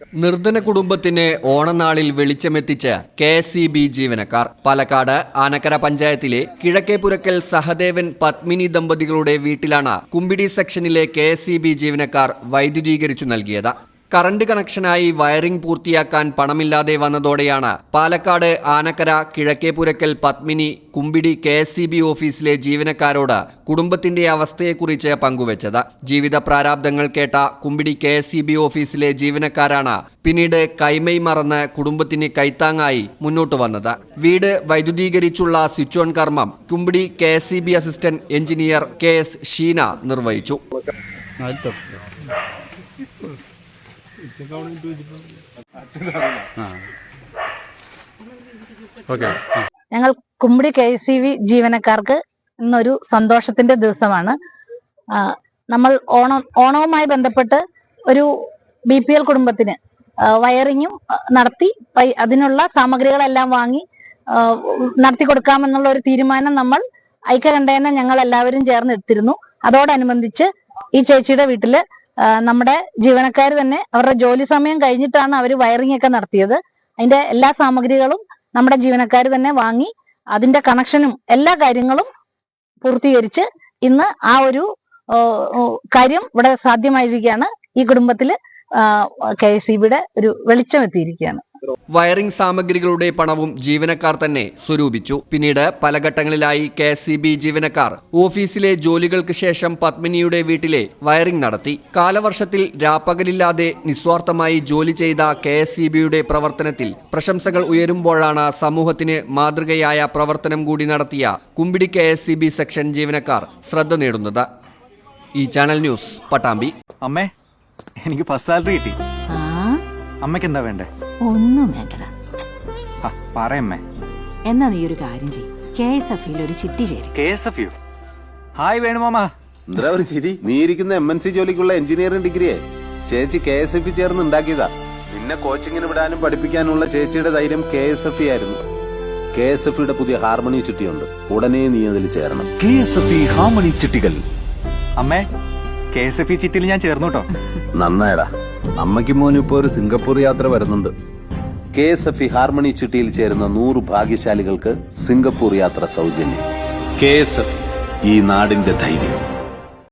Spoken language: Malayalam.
നിർധന കുടുംബത്തിന് ഓണനാളിൽ വെളിച്ചമെത്തിച്ച് കെ സി ബി ജീവനക്കാർ പാലക്കാട് ആനക്കര പഞ്ചായത്തിലെ കിഴക്കേപുരക്കൽ സഹദേവൻ പത്മിനി ദമ്പതികളുടെ വീട്ടിലാണ് കുമ്പിടി സെക്ഷനിലെ കെ ജീവനക്കാർ വൈദ്യുതീകരിച്ചു നൽകിയത്. കറണ്ട് കണക്ഷനായി വയറിംഗ് പൂർത്തിയാക്കാൻ പണമില്ലാതെ വന്നതോടെയാണ് Palakkad Anakkara Kizhakkepurakkal Padmini Kumbidi K S C B ഓഫീസിലെ ജീവനക്കാരോട് കുടുംബത്തിന്റെ അവസ്ഥയെക്കുറിച്ച് പങ്കുവച്ചത്. ജീവിത പ്രാരാബ്ദങ്ങൾ കേട്ട Kumbidi K S C B ഓഫീസിലെ ജീവനക്കാരാണ് പിന്നീട് കൈമൈ മറന്ന് കുടുംബത്തിന് കൈത്താങ്ങായി മുന്നോട്ട് വന്നത്. വീട് വൈദ്യുതീകരിച്ചുള്ള സ്വിച്ച് ഓൺ കർമ്മം Kumbidi K S C B assistant engineer K S Sheena നിർവഹിച്ചു. ഞങ്ങൾ കുമ്പിടി കെ സി വി ജീവനക്കാർക്ക് ഇന്നൊരു സന്തോഷത്തിന്റെ ദിവസമാണ്. നമ്മൾ ഓണം ഓണവുമായി ബന്ധപ്പെട്ട് ഒരു ബി പി എൽ കുടുംബത്തിന് വയറിങ്ങും നടത്തി അതിനുള്ള സാമഗ്രികളെല്ലാം വാങ്ങി നടത്തി കൊടുക്കാമെന്നുള്ള ഒരു തീരുമാനം നമ്മൾ ഐക്യകണ്ഠേന ഞങ്ങൾ എല്ലാവരും ചേർന്ന് എടുത്തിരുന്നു. അതോടനുബന്ധിച്ച് ഈ ചേച്ചിയുടെ വീട്ടിൽ നമ്മുടെ ജീവനക്കാർ തന്നെ അവരുടെ ജോലി സമയം കഴിഞ്ഞിട്ടാണ് അവർ വയറിംഗ് ഒക്കെ നടത്തിയത്. അതിന്റെ എല്ലാ സാമഗ്രികളും നമ്മുടെ ജീവനക്കാർ തന്നെ വാങ്ങി അതിന്റെ കണക്ഷനും എല്ലാ കാര്യങ്ങളും പൂർത്തീകരിച്ച് ഇന്ന് ആ ഒരു കാര്യം ഇവിടെ സാധ്യമായിരിക്കുകയാണ്. ഈ കുടുംബത്തിൽ കെ എസ് ഒരു വെളിച്ചം എത്തിയിരിക്കുകയാണ്. വയറിംഗ് സാമഗ്രികളുടെ പണവും ജീവനക്കാർ തന്നെ സ്വരൂപിച്ചു. പിന്നീട് പല ഘട്ടങ്ങളിലായി കെ സി ബി ജീവനക്കാർ ഓഫീസിലെ ജോലികൾക്ക് ശേഷം പത്മിനിയുടെ വീട്ടിലെ വയറിംഗ് നടത്തി. കാലവർഷത്തിൽ രാപ്പകലില്ലാതെ നിസ്വാർത്ഥമായി ജോലി ചെയ്ത കെ എസ് സി ബിയുടെ പ്രവർത്തനത്തിൽ പ്രശംസകൾ ഉയരുമ്പോഴാണ് സമൂഹത്തിന് മാതൃകയായ പ്രവർത്തനം കൂടി നടത്തിയ Kumbidi K S C B section ജീവനക്കാർ ശ്രദ്ധ നേടുന്നത്. ഈ ചാനൽ ന്യൂസ് പട്ടാമ്പി. അമ്മേ എനിക്ക് ഫസ്റ്റ് സാലറി കിട്ടി. അമ്മയ്ക്ക് എന്താ വേണ്ടേ? ഒന്നും വേണ്ടടാ. പറയമ്മേ എന്നാ നീ ഒരു കാര്യം ചെയ്യും. കെ എസ് എഫ് ഒരു ചിട്ടി ചേരും. K S F U. Hi വേണുമാമ. എന്താ ഒരു ചിരി? നീ ഇരിക്കുന്ന എം എൻ സി ജോലിക്കുള്ള എഞ്ചിനീയറിംഗ് ഡിഗ്രിയെ. ചേച്ചി കെ എസ് എഫ് ചേർന്ന് ഉണ്ടാക്കിയതാ. നിന്നെ കോച്ചിങ്ങിന് വിടാനും പഠിപ്പിക്കാനുള്ള ചേച്ചിയുടെ ധൈര്യം കെ എസ് എഫ് ആയിരുന്നു. കെ എസ് എഫ് പുതിയ ഹാർമണി ചുറ്റിയുണ്ട് ഉടനെ നീ അതിൽ ചേരണം. കെ എസ് എഫ് ഹാർമണി ചിട്ടികൾ. അമ്മേ കെ എസ് എഫ് ചിട്ടിയിൽ ഞാൻ ചേർന്നു കേട്ടോ. നന്നായടാ. അമ്മയ്ക്ക് മോനും ഇപ്പോൾ ഒരു സിംഗപ്പൂർ യാത്ര വരുന്നുണ്ട്. K S F E harmony ചിട്ടിയിൽ ചേരുന്ന നൂറ് ഭാഗ്യശാലികൾക്ക് സിംഗപ്പൂർ യാത്ര സൗജന്യം. കെ എസ് എഫ് ഈ നാടിന്റെ ധൈര്യം.